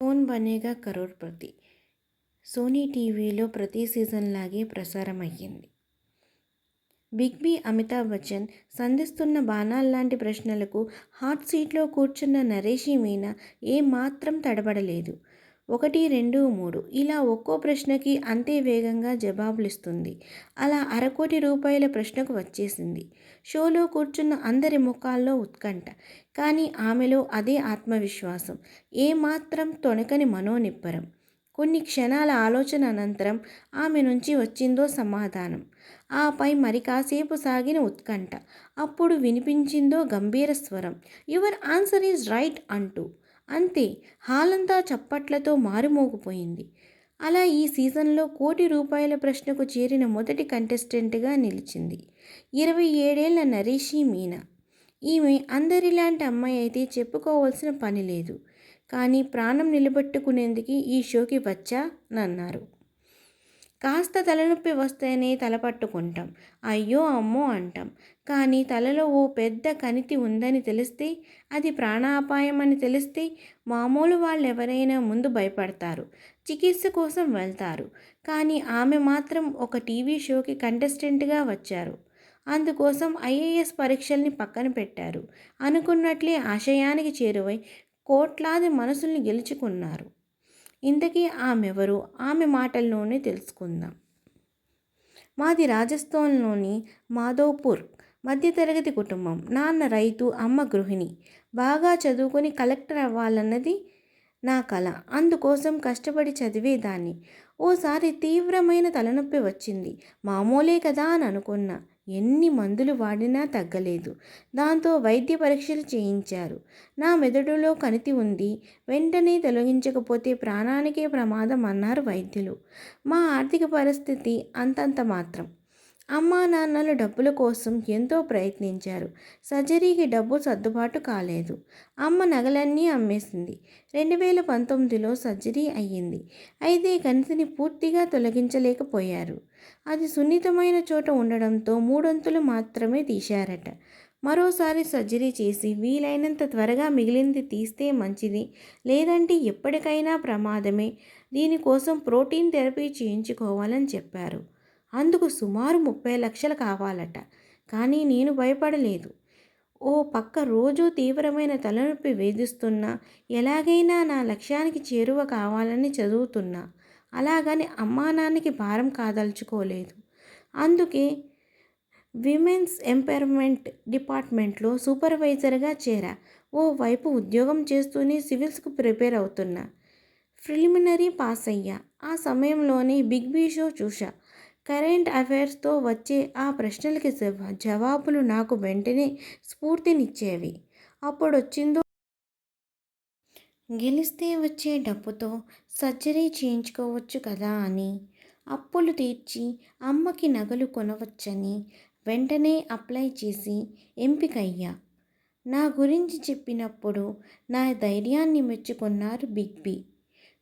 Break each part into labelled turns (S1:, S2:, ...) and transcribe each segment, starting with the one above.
S1: కౌన్ Banega crorepati Sony టీవీలో ప్రతి season లాగే ప్రసారం అయ్యింది బిగ్ బి అమితాబ్ బచ్చన్ సంధిస్తున్న బాణాల్లాంటి ప్రశ్నలకు హాట్ సీట్లో కూర్చున్న నరేషి మీనా ఏమాత్రం తడబడలేదు. ఒకటి రెండు మూడు. ఇలా ఒక్కో ప్రశ్నకి అంతే వేగంగా జవాబులిస్తుంది. అలా అరకోటి రూపాయల ప్రశ్నకు వచ్చేసింది. షోలో కూర్చున్న అందరి ముఖాల్లో ఉత్కంఠ. కానీ ఆమెలో అదే ఆత్మవిశ్వాసం. ఏమాత్రం తొణకని మనోనిబ్బరం. కొన్ని క్షణాల ఆలోచన అనంతరం ఆమె నుంచి వచ్చిందో సమాధానం. ఆపై మరి కాసేపు సాగిన ఉత్కంఠ. అప్పుడు వినిపించిందో గంభీర స్వరం. యువర్ ఆన్సర్ ఈజ్ రైట్ అంటూ. అంతే హాలంతా చప్పట్లతో మారుమోగిపోయింది. అలా ఈ సీజన్లో కోటి రూపాయల ప్రశ్నకు చేరిన మొదటి కంటెస్టెంట్గా నిలిచింది ఇరవై ఏడేళ్ళ నరీషి మీనా. ఈమె అందరిలాంటి అమ్మాయి అయితే చెప్పుకోవాల్సిన పని లేదు. కానీ ప్రాణం నిలబెట్టుకునేందుకు ఈ షోకి వచ్చా? నన్నారు. కాస్త తలనొప్పి వస్తేనే తల పట్టుకుంటాం. అయ్యో అమ్మో అంటాం. కానీ తలలో ఓ పెద్ద కణితి ఉందని తెలిస్తే అది ప్రాణాపాయం అని తెలిస్తే మామూలు వాళ్ళు ఎవరైనా ముందు భయపడతారు చికిత్స కోసం వెళ్తారు. కానీ ఆమె మాత్రం ఒక టీవీ షోకి కంటెస్టెంట్గా వచ్చారు. అందుకోసం ఐఏఎస్ పరీక్షల్ని పక్కన పెట్టారు. అనుకున్నట్లే ఆశయానికి చేరువై కోట్లాది మనసుల్ని గెలుచుకున్నారు. ఇంతకీ ఆమెవరు? ఆమె మాటల్లోనే తెలుసుకుందాం. మాది రాజస్థాన్లోని మాధోపూర్ మధ్యతరగతి కుటుంబం. నాన్న రైతు అమ్మ గృహిణి. బాగా చదువుకొని కలెక్టర్ అవ్వాలన్నది నా కళ అందుకోసం కష్టపడి చదివేదాన్ని. ఓసారి తీవ్రమైన తలనొప్పి వచ్చింది. మామూలే కదా అని అనుకున్నా. ఎన్ని మందులు వాడినా తగ్గలేదు. దాంతో వైద్య పరీక్షలు చేయించారు. నా మెదడులో కణితి ఉంది. వెంటనే తొలగించకపోతే ప్రాణానికే ప్రమాదం అన్నారు వైద్యులు. మా ఆర్థిక పరిస్థితి అంతంత మాత్రం. అమ్మా నాన్నలు డబ్బుల కోసం ఎంతో ప్రయత్నించారు. సర్జరీకి డబ్బు సర్దుబాటు కాలేదు. అమ్మ నగలన్నీ అమ్మేసింది. రెండు వేల పంతొమ్మిదిలో సర్జరీ అయ్యింది. అయితే కణితిని పూర్తిగా తొలగించలేకపోయారు. అది సున్నితమైన చోట ఉండడంతో మూడొంతులు మాత్రమే తీశారట. మరోసారి సర్జరీ చేసి వీలైనంత త్వరగా మిగిలింది తీస్తే మంచిది. లేదంటే ఎప్పటికైనా ప్రమాదమే. దీనికోసం ప్రోటీన్ థెరపీ చేయించుకోవాలని చెప్పారు. అందుకు సుమారు ముప్పై లక్షలు కావాలట. కానీ నేను భయపడలేదు. ఓ పక్క రోజు తీవ్రమైన తలనొప్పి వేధిస్తున్నా ఎలాగైనా నా లక్ష్యానికి చేరువ కావాలని చదువుతున్నా. అలాగని అమ్మానాన్నకి భారం కాదలుచుకోలేదు. అందుకే విమెన్స్ ఎంపవర్మెంట్ డిపార్ట్మెంట్లో సూపర్వైజర్గా చేరా. ఓ వైపు ఉద్యోగం చేస్తూనే సివిల్స్కు ప్రిపేర్ అవుతున్నా. ప్రిలిమినరీ పాస్ అయ్యా ఆ సమయంలోనే బిగ్ బీ షో చూశా. కరెంట్ అఫైర్స్తో వచ్చే ఆ ప్రశ్నలకి జవాబులు నాకు వెంటనే స్ఫూర్తినిచ్చేవి. అప్పుడు వచ్చిందో గెలిస్తే వచ్చే డబ్బుతో సర్జరీ చేయించుకోవచ్చు కదా అని. అప్పులు తీర్చి అమ్మకి నగలు కొనవచ్చని వెంటనే అప్లై చేసి ఎంపికయ్యా. నా గురించి చెప్పినప్పుడు నా ధైర్యాన్ని మెచ్చుకున్నారు బిగ్ బి.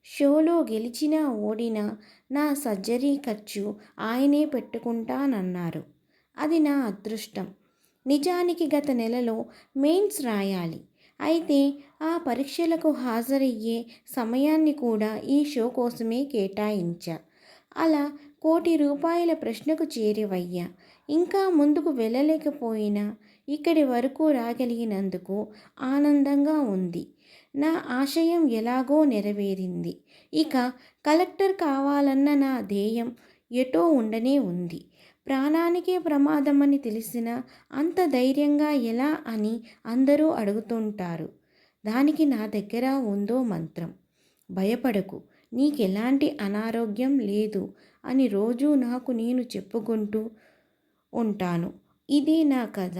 S1: షోలో గెలిచినా ఓడినా నా సర్జరీ ఖర్చు ఆయనే పెట్టుకుంటానన్నారు. అది నా అదృష్టం. నిజానికి గత నెలలో మెయిన్స్ రాయాలి. అయితే ఆ పరీక్షలకు హాజరయ్యే సమయాన్ని కూడా ఈ షో కోసమే కేటాయించా. అలా కోటి రూపాయల ప్రశ్నకు చేరివయ్యా. ఇంకా ముందుకు వెళ్ళలేకపోయినా ఇక్కడి వరకు రాగలిగినందుకు ఆనందంగా ఉంది. నా ఆశయం ఎలాగో నెరవేరింది. ఇక కలెక్టర్ కావాలన్న నా ధ్యేయం ఎటో ఉండనే ఉంది. ప్రాణానికే ప్రమాదమని తెలిసిన అంత ధైర్యంగా ఎలా అని అందరూ అడుగుతుంటారు. దానికి నా దగ్గర ఉందో మంత్రం. భయపడకు నీకెలాంటి అనారోగ్యం లేదు అని రోజూ నాకు నేను చెప్పుకుంటూ ఉంటాను. ఇదే నా కథ.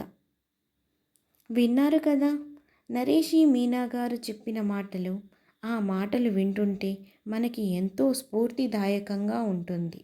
S1: విన్నారు కదా? నరేషి మీనా గారు చెప్పిన మాటలు ఆ మాటలు వింటుంటే మనకి ఎంతో స్ఫూర్తిదాయకంగా ఉంటుంది.